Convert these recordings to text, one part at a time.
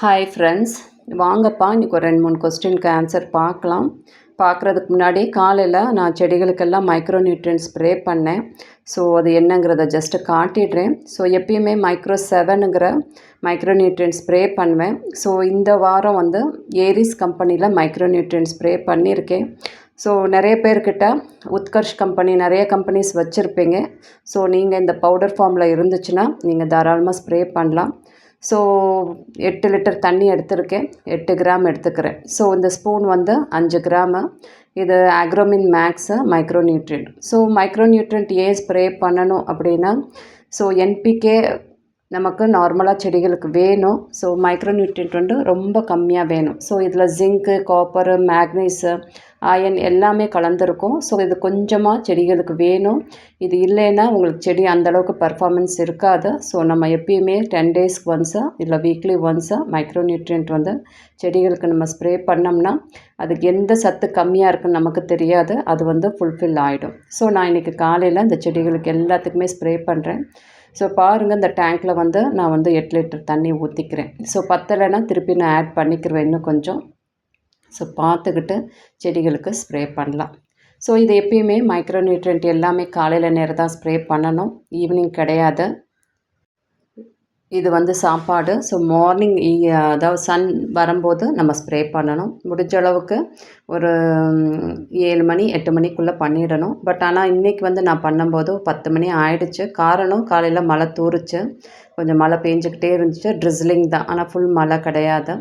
Hi friends வாங்கப்பா இன்றைக்கி ஒரு ரெண்டு மூணு கொஸ்டினுக்கு ஆன்சர் பார்க்கலாம். பார்க்குறதுக்கு முன்னாடி காலையில் நான் செடிகளுக்கெல்லாம் மைக்ரோ நியூட்ரியன் ஸ்ப்ரே பண்ணேன். ஸோ அது என்னங்கிறத ஜஸ்ட்டு காட்டிடுறேன். ஸோ எப்பயுமே மைக்ரோ செவனுங்கிற மைக்ரோ நியூட்ரியன் ஸ்ப்ரே பண்ணுவேன். ஸோ இந்த வாரம் வந்து ஏரிஸ் கம்பெனியில் மைக்ரோ நியூட்ரியன் ஸ்ப்ரே பண்ணியிருக்கேன். ஸோ நிறைய பேர்கிட்ட உத்கர்ஷ் கம்பெனி நிறைய கம்பெனிஸ் வச்சுருப்பீங்க. ஸோ நீங்கள் இந்த பவுடர் ஃபார்மில் இருந்துச்சுன்னா நீங்கள் தாராளமாக ஸ்ப்ரே பண்ணலாம். ஸோ எட்டு லிட்டர் தண்ணி எடுத்திருக்கேன். எட்டு கிராம் எடுத்துக்கிறேன். ஸோ இந்த ஸ்பூன் வந்து அஞ்சு கிராமு இது Agromin Max micronutrient so micronutrient ஏன் ஸ்ப்ரே பண்ணணும் அப்படின்னா ஸோ என்பிகே நமக்கு நார்மலாக செடிகளுக்கு வேணும். ஸோ மைக்ரோ நியூட்ரியன்ட் வந்து ரொம்ப கம்மியாக வேணும். ஸோ இதில் ஜிங்க்கு காப்பரு மேக்னீஸு அயன் எல்லாமே கலந்துருக்கும். ஸோ இது கொஞ்சமாக செடிகளுக்கு வேணும். இது இல்லைன்னா உங்களுக்கு செடி அந்தளவுக்கு பர்ஃபார்மன்ஸ் இருக்காது. ஸோ நம்ம எப்பயுமே டென் டேஸ்க்கு ஒன்ஸாக இல்லை வீக்லி ஒன்ஸாக மைக்ரோநியூட்ரியன்ட் வந்து செடிகளுக்கு நம்ம ஸ்ப்ரே பண்ணோம்னா அதுக்கு எந்த சத்து கம்மியாக இருக்குன்னு நமக்கு தெரியாது. அது வந்து ஃபுல்ஃபில் ஆகிடும் ஸோ நான் இன்றைக்கி காலையில் இந்த செடிகளுக்கு எல்லாத்துக்குமே ஸ்ப்ரே பண்ணுறேன் ஸோ பாருங்கள் இந்த டேங்க்கில் வந்து நான் வந்து எட்டு லிட்டர் தண்ணி ஊற்றிக்கிறேன் ஸோ பத்தலைன்னா திருப்பி நான் ஆட் பண்ணிக்கிறேன் இன்னும் கொஞ்சம். ஸோ பார்த்துக்கிட்டு செடிகளுக்கு ஸ்ப்ரே பண்ணலாம். ஸோ இது எப்பயுமே மைக்ரோ நியூட்ரியன்ட் எல்லாமே காலையில் நேரம் தான் ஸ்ப்ரே பண்ணணும். ஈவினிங் கிடையாது. இது வந்து சாப்பாடு. ஸோ மார்னிங் அதாவது சன் வரும்போது நம்ம ஸ்ப்ரே பண்ணணும். முடிஞ்ச அளவுக்கு ஒரு ஏழு மணி எட்டு மணிக்குள்ளே பண்ணிடணும். பட் ஆனால் இன்றைக்கி வந்து நான் பண்ணும்போது பத்து மணி ஆயிடுச்சு. காரணம் காலையில் மழை தூருச்சு கொஞ்சம் மழை பெஞ்சிக்கிட்டே இருந்துச்சு. ட்ரிஸ்லிங் தான். ஆனால் ஃபுல் மழை கிடையாது.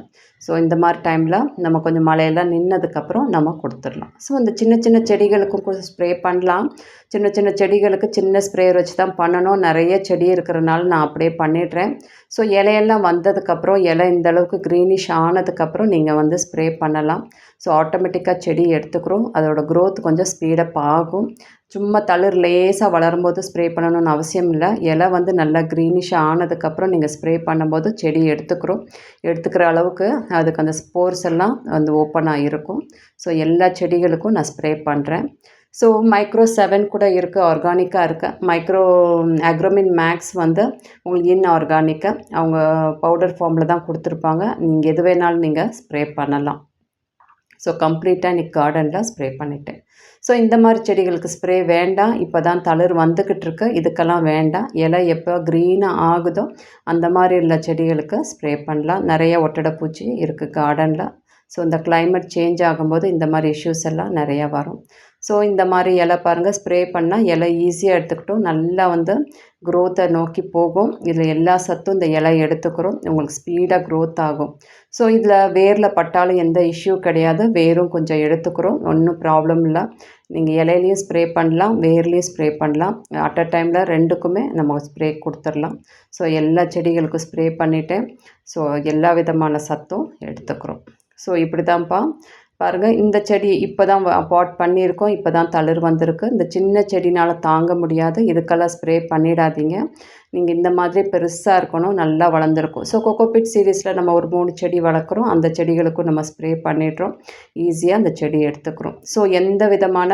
ஸோ இந்த மாதிரி டைமில் நம்ம கொஞ்சம் மழையெல்லாம் நின்னதுக்கப்புறம் நம்ம கொடுத்துடலாம். ஸோ இந்த சின்ன சின்ன செடிகளுக்கும் கொஞ்சம் ஸ்ப்ரே பண்ணலாம். சின்ன சின்ன செடிகளுக்கு சின்ன ஸ்ப்ரேயர் வச்சு தான் பண்ணணும். நிறைய செடி இருக்கிறனால நான் அப்படியே பண்ணிடுறேன். ஸோ இலையெல்லாம் வந்ததுக்கப்புறம் இலை இந்த அளவுக்கு க்ரீனிஷ் ஆனதுக்கப்புறம் நீங்கள் வந்து ஸ்ப்ரே பண்ணலாம். ஸோ ஆட்டோமேட்டிக்காக செடி எடுத்துக்கிறோம். அதோடய க்ரோத் கொஞ்சம் ஸ்பீடப் ஆகும். சும்மா தளிர் லேசாக வளரும்போது ஸ்ப்ரே பண்ணணும்னு அவசியம் இல்லை. இலை வந்து நல்லா க்ரீனிஷ் ஆனதுக்கப்புறம் நீங்கள் ஸ்ப்ரே பண்ணும்போது செடி எடுத்துக்கிறோம். எடுத்துக்கிற அளவுக்கு அதுக்கு அந்த ஸ்போர்ஸ் எல்லாம் வந்து ஓப்பனாக இருக்கும். ஸோ எல்லா செடிகளுக்கும் நான் ஸ்ப்ரே பண்ணுறேன் ஸோ மைக்ரோ செவன் கூட இருக்குது ஆர்கானிக்காக இருக்குது மைக்ரோ அக்ரோமின் மேக்ஸ் வந்து உங்களுக்கு இன் ஆர்கானிக்காக அவங்க பவுடர் ஃபார்மில் தான் கொடுத்துருப்பாங்க. நீங்கள் எது வேணாலும் நீங்கள் ஸ்ப்ரே பண்ணலாம். ஸோ கம்ப்ளீட்டாக இன்றைக்கி கார்டனில் ஸ்ப்ரே பண்ணிட்டேன். ஸோ இந்த மாதிரி செடிகளுக்கு ஸ்ப்ரே வேண்டாம். இப்போ தான் தளிர் வந்துக்கிட்டு இருக்கு. இதுக்கெல்லாம் வேண்டாம். இலை எப்போ க்ரீனாக ஆகுதோ அந்த மாதிரி உள்ள செடிகளுக்கு ஸ்ப்ரே பண்ணலாம். நிறைய ஒட்டடை பூச்சி இருக்குது கார்டனில் ஸோ இந்த கிளைமேட் சேஞ்ச் ஆகும்போது இந்த மாதிரி இஷ்யூஸ் எல்லாம் நிறையா வரும். ஸோ இந்த மாதிரி இலை பாருங்கள் ஸ்ப்ரே பண்ணால் இலை ஈஸியாக எடுத்துக்கிட்டோம். நல்லா வந்து க்ரோத்தை நோக்கி போகும். இதில் எல்லா சத்தும் இந்த இலை எடுத்துக்கிறோம். உங்களுக்கு ஸ்பீடாக க்ரோத் ஆகும். ஸோ இதில் வேரில் பட்டாலும் எந்த இஷ்யூ கிடையாது. வேரும் கொஞ்சம் எடுத்துக்கிறோம். ஒன்றும் ப்ராப்ளம் இல்லை. நீங்கள் இலையிலையும் ஸ்ப்ரே பண்ணலாம். வேர்லேயும் ஸ்ப்ரே பண்ணலாம். அட் அ டைமில் ரெண்டுக்குமே நம்ம ஸ்ப்ரே கொடுத்துடலாம். ஸோ எல்லா செடிகளுக்கும் ஸ்ப்ரே பண்ணிவிட்டேன் ஸோ எல்லா விதமான சத்தும் எடுத்துக்கிறோம். ஸோ இப்படி தான்ப்பா பாருங்கள் இந்த செடி இப்போ தான் பாட் பண்ணியிருக்கோம். இப்போ தான் தளிர் வந்திருக்கு. இந்த சின்ன செடினால் தாங்க முடியாது. இதுக்கெல்லாம் ஸ்ப்ரே பண்ணிடாதீங்க. நீங்கள் இந்த மாதிரி பெருசாக இருக்கணும். நல்லா வளர்ந்துருக்கும். ஸோ கொக்கோபிட் சீரீஸில் நம்ம ஒரு மூணு செடி வளர்க்குறோம். அந்த செடிகளுக்கும் நம்ம ஸ்ப்ரே பண்ணிடுறோம். ஈஸியாக அந்த செடி எடுத்துக்கிறோம். ஸோ எந்த விதமான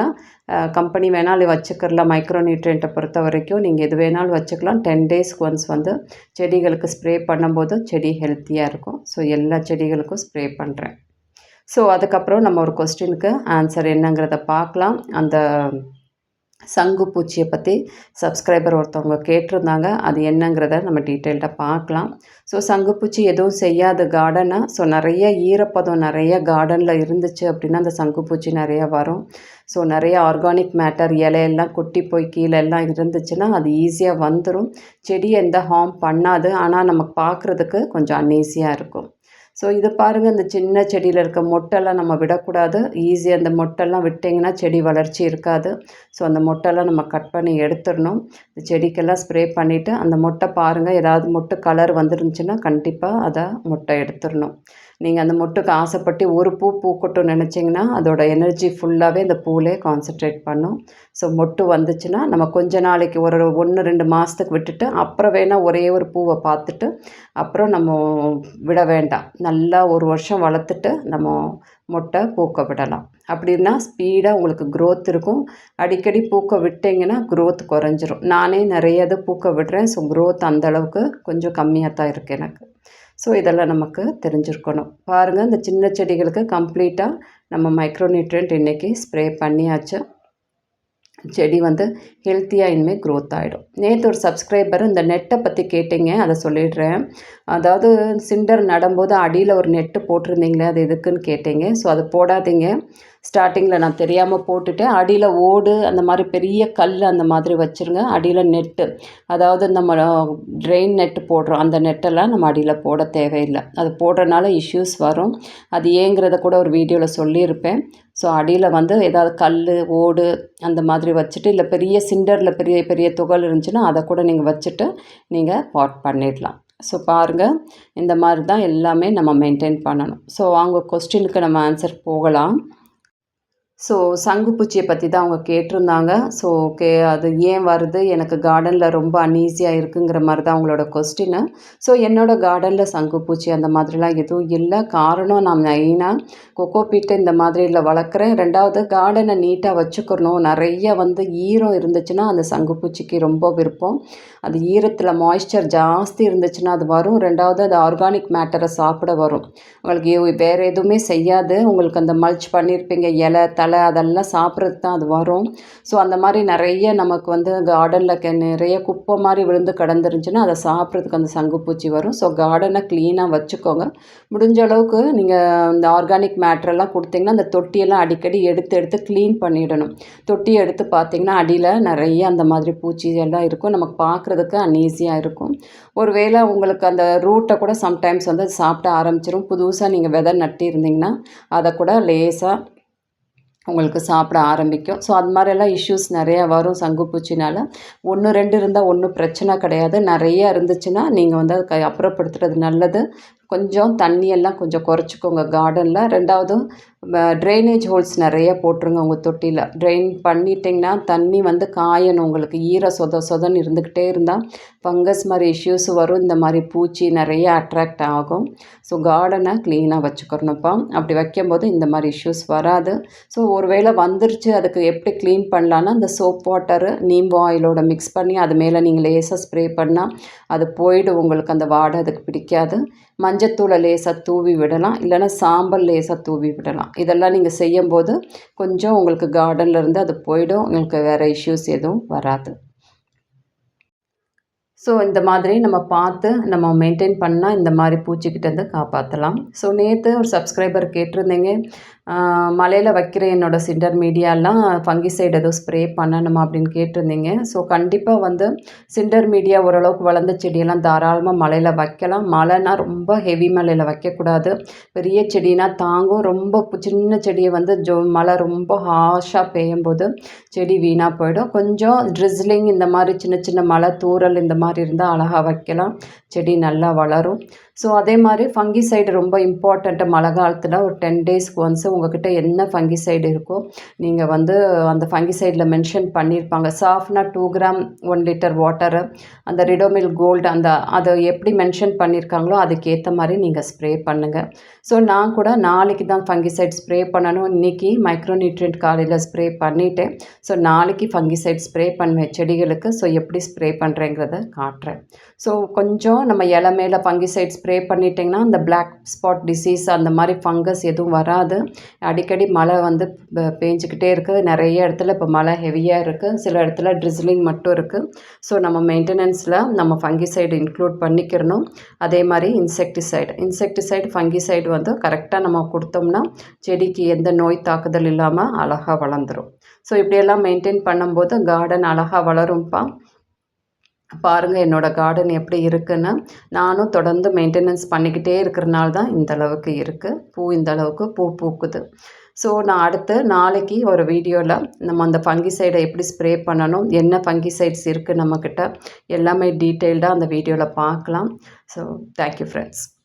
கம்பெனி வேணாலும் வச்சுக்கிறலாம். மைக்ரோ நியூட்ரியண்ட்டை பொறுத்த வரைக்கும் நீங்கள் எது வேணாலும் வச்சுக்கலாம். டென் டேஸ்க்கு ஒன்ஸ் வந்து செடிகளுக்கு ஸ்ப்ரே பண்ணும்போது செடி ஹெல்த்தியாக இருக்கும். ஸோ எல்லா செடிகளுக்கும் ஸ்ப்ரே பண்ணுறேன் ஸோ அதுக்கப்புறம் நம்ம ஒரு கொஸ்டினுக்கு ஆன்சர் என்னங்கிறத பார்க்கலாம். அந்த சங்கு பூச்சியை பற்றி சப்ஸ்கிரைபர் ஒருத்தவங்க கேட்டிருந்தாங்க. அது என்னங்கிறத நம்ம டீட்டெயில்டாக பார்க்கலாம். ஸோ சங்கு பூச்சி எதுவும் செய்யாத கார்டனாக ஸோ நிறைய ஈரப்பதம் நிறைய கார்டனில் இருந்துச்சு அப்படின்னா அந்த சங்கு பூச்சி நிறைய வரும். ஸோ நிறைய ஆர்கானிக் மேட்டர் இலையெல்லாம் கொட்டி போய் கீழே எல்லாம் இருந்துச்சுன்னா அது ஈஸியாக வந்துடும் செடி எந்த ஹார்ம் பண்ணாது. ஆனால் நமக்கு பார்க்குறதுக்கு கொஞ்சம் அன்ஈஸியாக இருக்கும். ஸோ இது பாருங்கள் இந்த சின்ன செடியில் இருக்க மொட்டெல்லாம் நம்ம விடக்கூடாது. ஈஸியாக அந்த மொட்டெல்லாம் விட்டிங்கன்னா செடி வளர்ச்சி இருக்காது. ஸோ அந்த மொட்டெல்லாம் நம்ம கட் பண்ணி எடுத்துடணும். இந்த செடிக்கெல்லாம் ஸ்ப்ரே பண்ணிவிட்டு அந்த மொட்டை பாருங்கள் ஏதாவது மொட்டை கலர் வந்துருந்துச்சுன்னா கண்டிப்பாக அதை மொட்டை எடுத்துடணும். நீங்கள் அந்த மொட்டுக்கு ஆசைப்பட்டு ஒரு பூ பூக்கட்டும் நினச்சிங்கன்னா அதோட எனர்ஜி ஃபுல்லாகவே இந்த பூவிலே கான்சன்ட்ரேட் பண்ணும். ஸோ மொட்டு வந்துச்சுன்னா நம்ம கொஞ்ச நாளைக்கு ஒரு ஒன்று ரெண்டு மாதத்துக்கு விட்டுட்டு அப்புறம் வேணால் ஒரே ஒரு பூவை பார்த்துட்டு அப்புறம் நம்ம விட வேண்டாம். நல்லா ஒரு வருஷம் வளர்த்துட்டு நம்ம மொட்டை பூக்க விடலாம். அப்படின்னா ஸ்பீடாக உங்களுக்கு க்ரோத் இருக்கும். அடிக்கடி பூக்க விட்டிங்கன்னா க்ரோத் குறைஞ்சிரும். நானே நிறைய இது பூக்க விடுறேன். ஸோ க்ரோத் அந்தளவுக்கு கொஞ்சம் கம்மியாக தான் இருக்குது எனக்கு. ஸோ இதெல்லாம் நமக்கு தெரிஞ்சிருக்கணும். பாருங்கள் இந்த சின்ன செடிகளுக்கு கம்ப்ளீட்டாக நம்ம மைக்ரோநியூட்ரியன்ட் இன்றைக்கி ஸ்ப்ரே பண்ணியாச்சு. செடி வந்து ஹெல்த்தியாக இனிமேல் க்ரோத் ஆகிடும் நேற்று ஒரு சப்ஸ்கிரைபர் இந்த நெட்டை பற்றி கேட்டிங்க அதை சொல்லிடுறேன். அதாவது சிண்டர் நடும்போது அடியில் ஒரு நெட்டு போட்டிருந்தீங்களே அது எதுக்குன்னு கேட்டீங்க. ஸோ அது போடாதீங்க. ஸ்டார்டிங்கில் நான் தெரியாமல் போட்டுட்டேன். அடியில் ஓடு அந்த மாதிரி பெரிய கல் அந்த மாதிரி வச்சுருங்க. அடியில் நெட்டு அதாவது நம்ம ட்ரெயின் நெட்டு போடுறோம். அந்த நெட்டெல்லாம் நம்ம அடியில் போட தேவையில்லை. அது போடுறனால இஷ்யூஸ் வரும். அது ஏங்கிறத கூட ஒரு வீடியோவில் சொல்லியிருப்பேன். ஸோ அடியில் வந்து ஏதாவது கல் ஓடு அந்த மாதிரி வச்சுட்டு இல்லை பெரிய சிண்டரில் பெரிய பெரிய துகள் இருந்துச்சுன்னா அதை கூட நீங்கள் வச்சுட்டு நீங்கள் பாட் பண்ணிடலாம். ஸோ பாருங்கள் இந்த மாதிரி தான் எல்லாமே நம்ம மெயின்டைன் பண்ணணும். ஸோ அவங்க கொஸ்டினுக்கு நம்ம ஆன்சர் போகலாம். ஸோ சங்குப்பூச்சியை பற்றி தான் அவங்க கேட்டிருந்தாங்க. ஸோ ஓகே அது ஏன் வருது? எனக்கு கார்டனில் ரொம்ப அன்ஈஸியாக இருக்குங்கிற மாதிரி தான் அவங்களோட கொஸ்டின்னு ஸோ என்னோடய கார்டனில் சங்குப்பூச்சி அந்த மாதிரிலாம் எதுவும் இல்லை. காரணம் நான் மெயினாக கொக்கோ பீட்டு இந்த இல்லை வளர்க்குறேன். ரெண்டாவது கார்டனை நீட்டாக வச்சுக்கணும். நிறைய வந்து ஈரம் இருந்துச்சுன்னா அந்த சங்குப்பூச்சிக்கு ரொம்ப விருப்பம். அது ஈரத்தில் மாய்ஸ்சர் ஜாஸ்தி இருந்துச்சுன்னா அது வரும். ரெண்டாவது அது ஆர்கானிக் மேட்டரை சாப்பிட வரும். உங்களுக்கு வேறு எதுவுமே செய்யாது. உங்களுக்கு அந்த மல்ச் பண்ணியிருப்பீங்க இலை தலை தலை அதெல்லாம் சாப்பிட்றதுக்கு தான் அது வரும். ஸோ அந்த மாதிரி நிறைய நமக்கு வந்து கார்டனில் நிறைய குப்பை மாதிரி விழுந்து கிடந்துருந்துச்சின்னா அதை சாப்பிட்றதுக்கு அந்த சங்குப்பூச்சி வரும். ஸோ கார்டனை க்ளீனாக வச்சுக்கோங்க. முடிஞ்ச அளவுக்கு நீங்கள் இந்த ஆர்கானிக் மேட்ரெல்லாம் கொடுத்தீங்கன்னா அந்த தொட்டியெல்லாம் அடிக்கடி எடுத்து எடுத்து க்ளீன் பண்ணிடணும். தொட்டி எடுத்து பார்த்தீங்கன்னா அடியில் நிறைய அந்த மாதிரி பூச்சி எல்லாம் இருக்கும். நமக்கு பார்க்குறதுக்கு அன்ஈஸியாக இருக்கும். ஒரு வேளை உங்களுக்கு அந்த ரூட்டை கூட சம்டைம்ஸ் வந்து சாப்பிட ஆரம்பிச்சிடும் புதுசாக நீங்கள் விதை நட்டிருந்தீங்கன்னா அதை கூட லேசாக உங்களுக்கு சாப்பிட ஆரம்பிக்கும். ஸோ அது மாதிரியெல்லாம் இஷ்யூஸ் நிறையா வரும் சங்குப்பூச்சினால். ஒன்று ரெண்டு இருந்தால் ஒன்றும் பிரச்சனை கிடையாது. நிறைய இருந்துச்சுன்னா நீங்கள் வந்து அதுக்கு அப்புறப்படுத்துறது நல்லது. கொஞ்சம் தண்ணியெல்லாம் கொஞ்சம் குறைச்சிக்கோங்க. கார்டனில் ரெண்டாவது ட்ரைனேஜ் ஹோல்ஸ் நிறைய போட்டுருங்க உங்கள் தொட்டியில் ட்ரெயின் பண்ணிட்டிங்கன்னா தண்ணி வந்து காயணும் உங்களுக்கு. ஈர சொத சொதன்னு இருந்துக்கிட்டே இருந்தால் ஃபங்கஸ் மாதிரி இஷ்யூஸ் வரும். இந்த மாதிரி பூச்சி நிறைய அட்ராக்ட் ஆகும். ஸோ கார்டனை க்ளீனாக வச்சுக்கிறணும்ப்பா அப்படி வைக்கும்போது இந்த மாதிரி இஷ்யூஸ் வராது. ஸோ ஒரு வேளை வந்துருச்சு அதுக்கு எப்படி க்ளீன் பண்ணலான்னா அந்த சோப் வாட்டரு நீம்பு ஆயிலோட மிக்ஸ் பண்ணி அது மேலே நீங்கள் லேசாக ஸ்ப்ரே பண்ணால் அது போயிடும். உங்களுக்கு அந்த வாடை அதுக்கு பிடிக்காது. மஞ்சத்தூளை லேசாக தூவி விடலாம் இல்லைனா சாம்பல் லேசாக தூவி விடலாம். இதெல்லாம் நீங்கள் செய்யும்போது கொஞ்சம் உங்களுக்கு கார்டன்லேருந்து அது போயிடும் உங்களுக்கு வேறு இஷ்யூஸ் எதுவும் வராது. ஸோ இந்த மாதிரி நம்ம பார்த்து நம்ம மெயின்டைன் பண்ணால் இந்த மாதிரி பூச்சிக்கிட்டேருந்து காப்பாற்றலாம் ஸோ நேற்று ஒரு சப்ஸ்கிரைபர் கேட்டிருந்தீங்க மலையில் வைக்கிற என்னோடய சிண்டர் மீடியாலாம் ஃபங்கிசைடு எதுவும் ஸ்ப்ரே பண்ணணுமா அப்படின்னு கேட்டிருந்தீங்க. ஸோ கண்டிப்பாக வந்து சிண்டர் மீடியா ஓரளவுக்கு வளர்ந்த செடியெல்லாம் தாராளமாக மலையில் வைக்கலாம். மழைனா ரொம்ப ஹெவி மலையில் வைக்கக்கூடாது. பெரிய செடினா தாங்கும். ரொம்ப சின்ன செடியை வந்து ஜோ மழை ரொம்ப ஹாஷாக பெய்யும்போது செடி வீணாக போயிடும். கொஞ்சம் ட்ரிஸ்லிங் இந்த மாதிரி சின்ன சின்ன மழை தூரல் இந்த மாதிரி இருந்தால் அழகாக வைக்கலாம். செடி நல்லா வளரும். ஸோ அதே மாதிரி ஃபங்கிசைடு ரொம்ப இம்பார்ட்டண்ட்டு மழை காலத்தில் ஒரு டென் டேஸ்க்கு ஒன்ஸ் உங்ககிட்ட என்ன ஃபங்கிசைடு இருக்கோ நீங்கள் வந்து அந்த ஃபங்கிசைடில் மென்ஷன் பண்ணியிருப்பாங்க சாஃப்னா two gram one litre water அந்த ரிடோமில் கோல்டு அந்த அதை எப்படி மென்ஷன் பண்ணியிருக்காங்களோ அதுக்கேற்ற மாதிரி நீங்கள் ஸ்ப்ரே பண்ணுங்கள் ஸோ நான் கூட நாளைக்கு தான் ஃபங்கிசைட் ஸ்ப்ரே பண்ணணும். இன்றைக்கி மைக்ரோநியூட்ரியன்ட் காலையில் ஸ்ப்ரே பண்ணிவிட்டேன் ஸோ நாளைக்கு ஃபங்கிசைட் ஸ்ப்ரே பண்ணுவேன் செடிகளுக்கு. ஸோ எப்படி ஸ்ப்ரே பண்ணுறேங்கிறத காட்டுறேன். ஸோ கொஞ்சம் நம்ம இலை மேலே ஃபங்கிசைட் ஸ்ப்ரே பண்ணிட்டிங்கன்னா அந்த பிளாக் ஸ்பாட் டிசீஸ் அந்த மாதிரி ஃபங்கஸ் எதுவும் வராது. அடிக்கடி மழை வந்து பேஞ்சிக்கிட்டே இருக்குது. நிறைய இடத்துல இப்போ மழை ஹெவியாக இருக்குது சில இடத்துல ட்ரிஸ்லிங் மட்டும் இருக்குது ஸோ நம்ம மெயின்டெனன்ஸில் நம்ம ஃபங்கிசைடு இன்க்ளூட் பண்ணிக்கிறணும். அதே மாதிரி இன்செக்டிசைடு இன்செக்டிசைடு ஃபங்கிசைடு வந்து கரெக்டாக நம்ம கொடுத்தோம்னா செடிக்கு எந்த நோய் தாக்குதல் இல்லாமல் அழகாக வளர்ந்துடும் ஸோ இப்படியெல்லாம் மெயின்டைன் பண்ணும்போது கார்டன் அழகாக வளரும்ப்பா பாருங்கள் என்னோடய கார்டன் எப்படி இருக்குன்னு. நானும் தொடர்ந்து மெயின்டெனன்ஸ் பண்ணிக்கிட்டே இருக்கிறனால தான் இந்த அளவுக்கு இருக்குது பூ இந்த அளவுக்கு பூ பூக்குது. ஸோ நான் அடுத்து நாளைக்கு ஒரு வீடியோவில் நம்ம அந்த ஃபங்கிசைடை எப்படி ஸ்ப்ரே பண்ணணும் என்ன ஃபங்கிசைட்ஸ் இருக்குது நம்மக்கிட்ட எல்லாமே டீட்டெயில்டாக அந்த வீடியோவில் பார்க்கலாம். So thank you friends